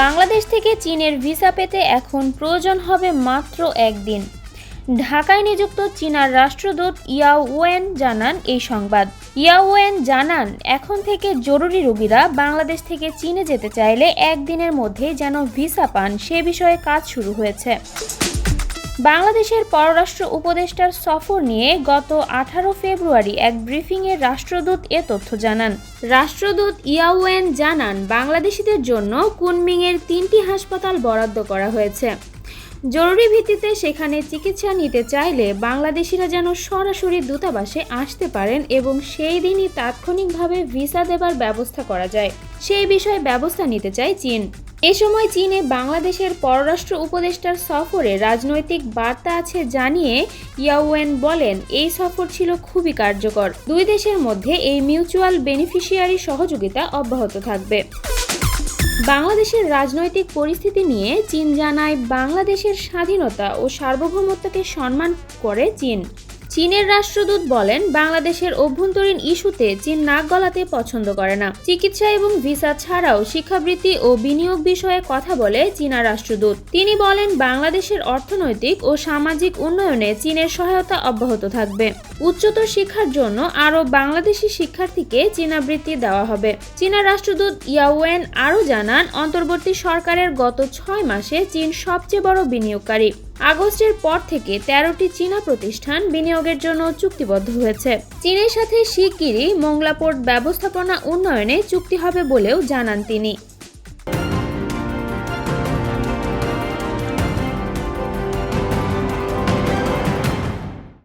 বাংলাদেশ থেকে চীনের ভিসা পেতে এখন প্রয়োজন হবে মাত্র একদিন। ঢাকায় নিযুক্ত চীনার রাষ্ট্রদূত ইয়াও ওয়েন জানান এই সংবাদ। ইয়াও ওয়েন জানান, এখন থেকে জরুরি রোগীরা বাংলাদেশ থেকে চীনে যেতে চাইলে একদিনের মধ্যেই যেন ভিসা পান, সে বিষয়ে কাজ শুরু হয়েছে। বাংলাদেশের পররাষ্ট্র উপদেষ্টার সফর নিয়ে গত আঠারো ফেব্রুয়ারি এক ব্রিফিংয়ে রাষ্ট্রদূত এ তথ্য জানান। রাষ্ট্রদূত ইয়াওয়েন জানান, বাংলাদেশিদের জন্য কুনমিংয়ের তিনটি হাসপাতাল বরাদ্দ করা হয়েছে। জরুরি ভিত্তিতে সেখানে চিকিৎসা নিতে চাইলে বাংলাদেশিরা যেন সরাসরি দূতাবাসে আসতে পারেন এবং সেই দিনই তাৎক্ষণিকভাবে ভিসা দেবার ব্যবস্থা করা যায়। সেই বিষয়ে ব্যবস্থা নিতে চায় চীন। এ সময় চীনে বাংলাদেশের পররাষ্ট্র উপদেষ্টার সফরে রাজনৈতিক বার্তা আছে জানিয়ে ইয়াওয়েন বলেন, এই সফর ছিল খুবই কার্যকর। দুই দেশের মধ্যে এই মিউচুয়াল বেনিফিশিয়ারি সহযোগিতা অব্যাহত থাকবে। বাংলাদেশের রাজনৈতিক পরিস্থিতি নিয়ে চীন জানায়, বাংলাদেশের স্বাধীনতা ও সার্বভৌমত্বকে সম্মান করে চীন। চীনের রাষ্ট্রদূত বলেন, বাংলাদেশের অভ্যন্তরীণ ইস্যুতে চীন নাক গলাতে পছন্দ করে না। চিকিৎসা এবং ভিসা ছাড়াও শিক্ষাবৃত্তি ও বিনিয়োগ বিষয়ে কথা বলে চীনা রাষ্ট্রদূত। তিনি বলেন, বাংলাদেশের অর্থনৈতিক ও সামাজিক উন্নয়নে চীনের সহায়তা অব্যাহত থাকবে। উচ্চতর শিক্ষার জন্য আরও বাংলাদেশি শিক্ষার্থীকে চীনা বৃত্তি দেওয়া হবে। চীনা রাষ্ট্রদূত ইয়াওয়েন আরও জানান, অন্তর্বর্তী সরকারের গত ছয় মাসে চীন সবচেয়ে বড় বিনিয়োগকারী। আগস্টের পর থেকে তেরোটি চীনা প্রতিষ্ঠান বিনিয়োগের জন্য চুক্তিবদ্ধ হয়েছে। চীনের সাথে শিগগিরই মোংলা পোর্ট ব্যবস্থাপনা উন্নয়নে চুক্তি হবে বলেও জানান তিনি।